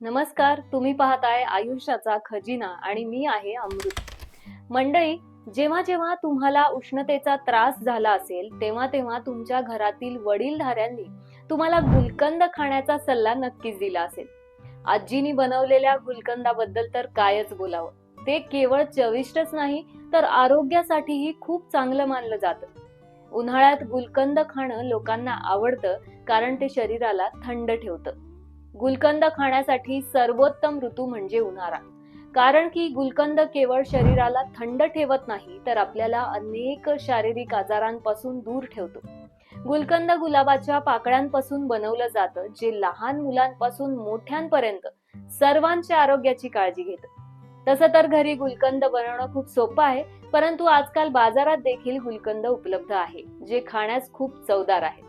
नमस्कार तुम्ही पाहताय आयुष्याचा खजिना आणि मी आहे अमृत. मंडळी जेव्हा जेव्हा तुम्हाला उष्णतेचा त्रास झाला असेल तेव्हा तेव्हा तुमच्या घरातील वडीलधाऱ्यांनी तुम्हाला गुलकंद खाण्याचा सल्ला नक्कीच दिला असेल. आजीनी बनवलेल्या गुलकंदाबद्दल तर कायच बोलावं. ते केवळ चविष्टच नाही तर आरोग्यासाठीही खूप चांगलं मानलं जातं. उन्हाळ्यात गुलकंद खाणं लोकांना आवडतं कारण ते शरीराला थंड ठेवतं. गुलकंद खाण्यासाठी सर्वोत्तम ऋतू म्हणजे उन्हाळा. कारण की गुलकंद केवळ शरीराला थंड ठेवत नाही तर आपल्याला अनेक शारीरिक आजारांपासून दूर ठेवतो. गुलकंद गुलाबाच्या पाकळ्यांपासून बनवलं जातं जे लहान मुलांपासून मोठ्यांपर्यंत सर्वांच्या आरोग्याची काळजी घेतं. तसं तर घरी गुलकंद बनवणं खूप सोपं आहे परंतु आजकाल बाजारात देखील गुलकंद उपलब्ध आहे जे खाण्यास खूप चवदार आहे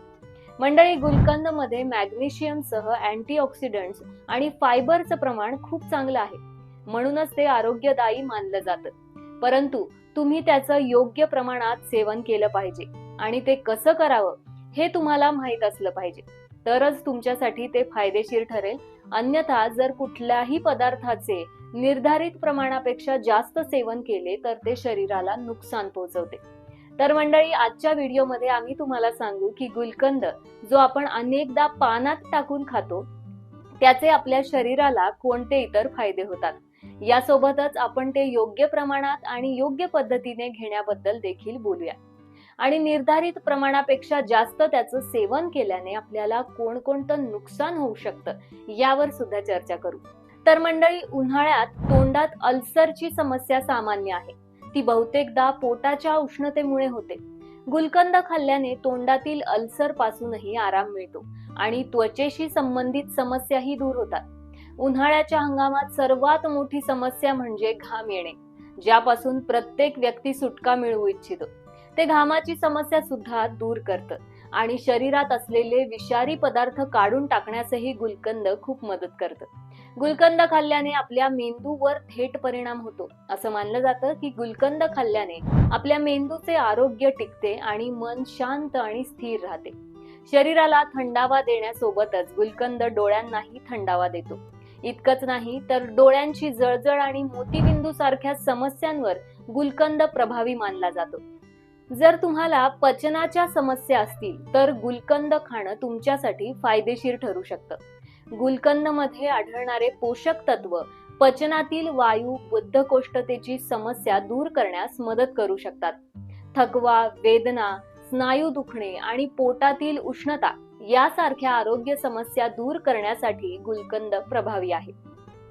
मंडळी गुलकंदमध्ये मॅग्नेशियम सह अँटीऑक्सिडंट्स आणि फायबरचं प्रमाण खूप चांगलं आहे. म्हणूनच ते आरोग्यदायी मानलं जातं. परंतु तुम्ही त्याचं योग्य प्रमाणात सेवन केलं पाहिजे. आणि ते कसं करावं हे तुम्हाला माहीत असलं पाहिजे. तरच तुमच्यासाठी ते फायदेशीर ठरेल. अन्यथा जर कुठल्याही पदार्थाचे निर्धारित प्रमाणापेक्षा जास्त सेवन केले तर ते शरीराला नुकसान पोहोचवते तर मंडळी आजच्या व्हिडिओमध्ये आम्ही तुम्हाला सांगू की गुलकंद जो आपण अनेकदा पानात टाकून खातो त्याचे आपल्या शरीराला कोणते इतर फायदे होतात? यासोबतच आपण ते योग्य प्रमाणात आणि योग्य पद्धतीने घेण्याबद्दल देखील बोलूया. आणि निर्धारित प्रमाणापेक्षा जास्त त्याचं सेवन केल्याने आपल्याला कोणकोणतं नुकसान होऊ शकतं यावर सुद्धा चर्चा करू. तर मंडळी उन्हाळ्यात तोंडात अल्सरची समस्या सामान्य आहे. ती बहुतेकदा पोटाच्या उष्णतेमुळे होते. गुलकंद खाल्ल्याने तोंडातील अल्सर पासूनही आराम मिळतो आणि त्वचेशी संबंधित समस्याही दूर होतात. उन्हाळ्याच्या हंगामात सर्वात मोठी समस्या म्हणजे घाम येणे ज्यापासून प्रत्येक व्यक्ती सुटका मिळवू इच्छितो. ते घामाची समस्या सुद्धा दूर करतं आणि शरीरात असलेले विषारी पदार्थ काढून टाकण्यासही गुलकंद खूप मदत करतं. गुलकंद खाल्ल्याने आपल्या मेंदूवर थेट परिणाम होतो. असं मानलं जातं की गुलकंद खाल्ल्याने आपल्या मेंदूचे आरोग्य टिकते आणि मन शांत आणि स्थिर राहते. शरीराला थंडावा देण्यासोबतच गुलकंद डोळ्यांनाही थंडावा देतो. इतकंच नाही तर डोळ्यांची जळजळ आणि मोतीबिंदू सारख्या समस्यांवर गुलकंद प्रभावी मानला जातो. जर तुम्हाला पचनाच्या समस्या असतील तर गुलकंद खाणं तुमच्यासाठी फायदेशीर ठरू शकतं. गुलकंदमध्ये आढळणारे पोषक तत्व पचनातील वायू बद्धकोष्ठतेची समस्या दूर करण्यास मदत करू शकतात. थकवा वेदना स्नायू दुखणे आणि पोटातील उष्णता यासारख्या आरोग्य समस्या दूर करण्यासाठी गुलकंद प्रभावी आहे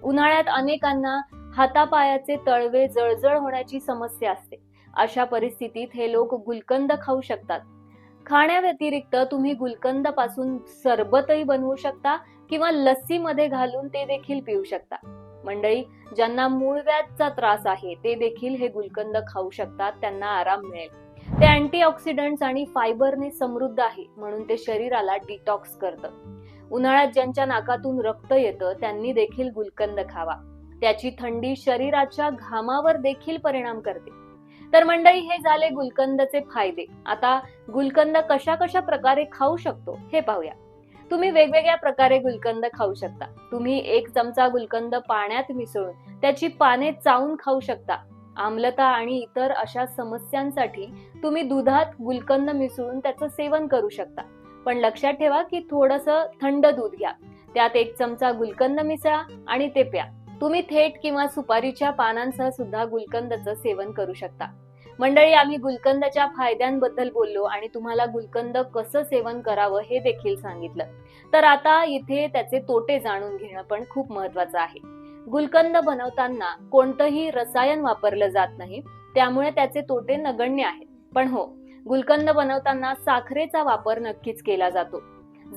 उन्हाळ्यात अनेकांना हातापायाचे तळवे जळजळ होण्याची समस्या असते. अशा परिस्थितीत हे लोक गुलकंद खाऊ शकतात. खाण्याव्यतिरिक्त तुम्ही गुलकंदपासून सरबतही बनवू शकता किंवा लस्सीमध्ये घालून ते देखील पिऊ शकता. मंडळी ज्यांना मूळव्याधचा त्रास आहे ते देखील हे गुलकंद खाऊ शकतात त्यांना आराम मिळेल. ते अँटीऑक्सिडंट्स आणि फायबरने समृद्ध आहे म्हणून ते शरीराला डिटॉक्स करतं. उन्हाळ्यात ज्यांच्या नाकातून रक्त येतं त्यांनी देखील गुलकंद खावा. त्याची थंडी शरीराच्या घामावर देखील परिणाम करते. तर मंडळी हे झाले गुलकंदचे फायदे. आता गुलकंद कशा कशा प्रकारे खाऊ शकतो हे पाहूया. तुम्ही वेगवेगळ्या प्रकारे गुलकंद खाऊ शकता. तुम्ही एक चमचा गुलकंद पाण्यात मिसळून त्याची पाने चावून खाऊ शकता. आम्लता आणि इतर अशा समस्यांसाठी तुम्ही दुधात गुलकंद मिसळून त्याचं सेवन करू शकता. पण लक्षात ठेवा की थोडस थंड दूध घ्या. त्यात एक चमचा गुलकंद मिसळा आणि ते प्या. तुम्ही थेट किंवा सुपारीच्या पानांसह सुद्धा गुलकंदचं सेवन करू शकता. मंडळी आम्ही गुलकंदच्या फायद्यांबद्दल बोललो आणि तुम्हाला गुलकंद कसं सेवन करावं हे देखील सांगितलं. तर आता इथे त्याचे तोटे जाणून घेणं पण खूप महत्वाचं आहे. गुलकंद बनवताना कोणतंही रसायन वापरलं जात नाही त्यामुळे त्याचे तोटे नगण्य आहेत. पण हो गुलकंद बनवताना साखरेचा वापर नक्कीच केला जातो.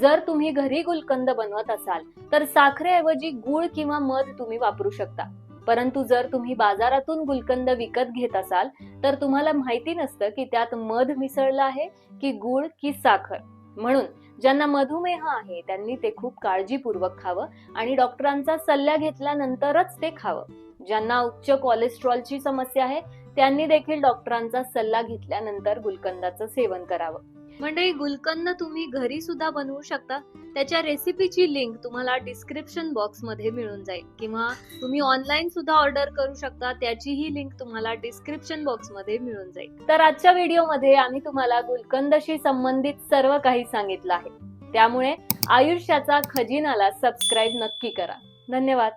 जर तुम्ही घरी गुलकंद बनवत असाल तर साखरेऐवजी गुळ किंवा मध तुम्ही वापरू शकता. परंतु जर तुम्ही बाजारातून गुलकंद विकत घेत असाल तर तुम्हाला माहिती नसतं की त्यात मध मिसळलं आहे की गुळ की साखर. म्हणून ज्यांना मधुमेह आहे त्यांनी ते खूप काळजीपूर्वक खावं आणि डॉक्टरांचा सल्ला घेतल्यानंतरच ते खावं. ज्यांना उच्च कोलेस्ट्रॉलची समस्या आहे त्यांनी देखील डॉक्टरांचा सल्ला घेतल्यानंतर गुलकंदाचं सेवन करावं. म्हणजे मंडळी गुलकंद तुम्ही घरी सुद्धा बनवू शकता. त्याच्या रेसिपीची लिंक तुम्हाला डिस्क्रिप्शन बॉक्समध्ये मिळून जाईल. किंवा तुम्ही ऑनलाईन सुद्धा ऑर्डर करू शकता. त्याचीही लिंक तुम्हाला डिस्क्रिप्शन बॉक्समध्ये मिळून जाईल. तर आजच्या व्हिडिओमध्ये आम्ही तुम्हाला गुलकंदशी संबंधित सर्व काही सांगितलं आहे. त्यामुळे आयुष्याचा खजिनाला सबस्क्राईब नक्की करा. धन्यवाद.